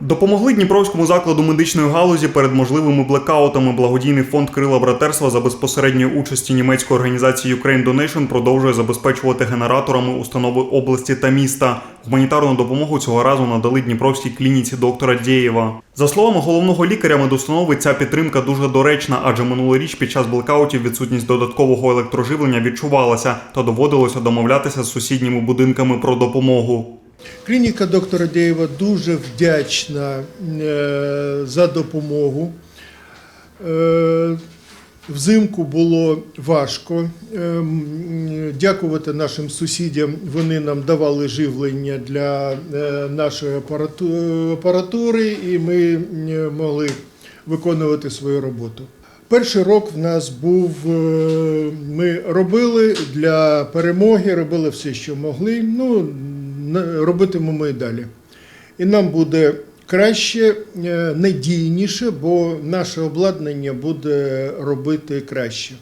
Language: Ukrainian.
Допомогли Дніпровському закладу медичної галузі перед можливими блекаутами. Благодійний фонд Крила братерства за безпосередньої участі німецької організації Ukraine Donation продовжує забезпечувати генераторами установи області та міста. Гуманітарну допомогу цього разу надали Дніпровській клініці доктора Дєєва. За словами головного лікаря медустанови, ця підтримка дуже доречна, адже минулоріч під час блекаутів відсутність додаткового електроживлення відчувалася та доводилося домовлятися з сусідніми будинками про допомогу. Клініка доктора Дєєва дуже вдячна е, за допомогу. Е, Взимку було важко. Е, Дякувати нашим сусідям. Вони нам давали живлення для нашої апарату- апаратури, і ми могли виконувати свою роботу. Перший рок в нас був. Ми робили для перемоги, робили все, що могли. Ну, робитимемо і далі. І нам буде краще, е, надійніше, бо наше обладнання буде робити краще.